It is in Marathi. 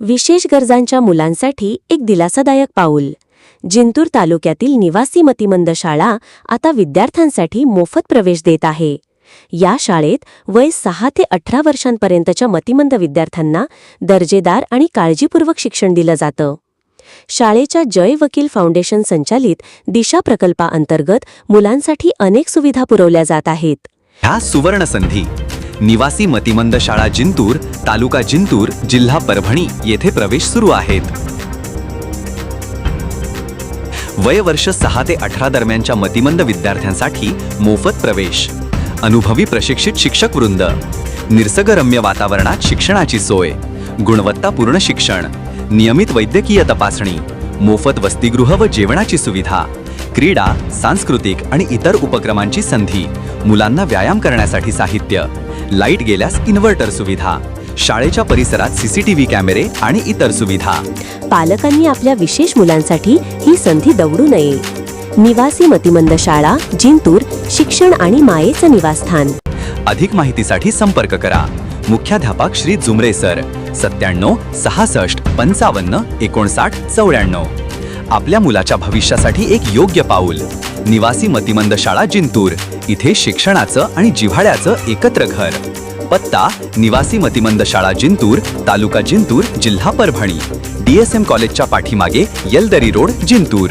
विशेष गरजांच्या मुलांसाठी एक दिलासादायक पाऊल. जिंतूर तालुक्यातील निवासी मतिमंद शाळा आता विद्यार्थ्यांसाठी मोफत प्रवेश देत आहे. या शाळेत वय सहा ते अठरा वर्षांपर्यंतच्या मतिमंद विद्यार्थ्यांना दर्जेदार आणि काळजीपूर्वक शिक्षण दिलं जातं. शाळेच्या जय वकील फाउंडेशन संचालित दिशा प्रकल्पाअंतर्गत मुलांसाठी अनेक सुविधा पुरवल्या जात आहेत. ह्या निवासी मतिमंद शाळा जिंतूर तालुका जिंतूर जिल्हा परभणी येथे प्रवेश सुरू आहेत. वयवर्ष सहा ते अठरा दरम्यानच्या मतिमंद विद्यार्थ्यांसाठी मोफत प्रवेश. अनुभवी प्रशिक्षित शिक्षक वृंद. निसर्गरम्य वातावरणात शिक्षणाची सोय. गुणवत्तापूर्ण शिक्षण. नियमित वैद्यकीय तपासणी. मोफत वसतिगृह व जेवणाची सुविधा. क्रीडा सांस्कृतिक आणि इतर उपक्रमांची संधी. मुलांना व्यायाम करण्यासाठी साहित्य. लाइट गेल्यास इन्व्हर्टर सुविधा शाळेच्या परिसरात सीसीटीव्ही कॅमेरे आणि इतर सुविधा. पालकांनी आपल्या विशेष मुलांसाठी ही संधी दवडू नये. निवासी मतिमंद शाळा जिंतूर शिक्षण आणि मायेचं निवासस्थान. अधिक माहितीसाठी संपर्क करा. मुख्याध्यापक श्री जुमरे सर सत्त्याण्णव सहासष्ट पंचावन्न एकोणसाठ चौऱ्याण्णव. आपल्या मुलाच्या भविष्यासाठी एक योग्य पाऊल. निवासी मतिमंद शाळा जिंतूर. इथे शिक्षणाचं आणि जिव्हाळ्याचं एकत्र घर. पत्ता निवासी मतिमंद शाळा जिंतूर तालुका जिंतूर जिल्हा परभणी. डीएसएम कॉलेजच्या पाठीमागे येलदरी रोड जिंतूर.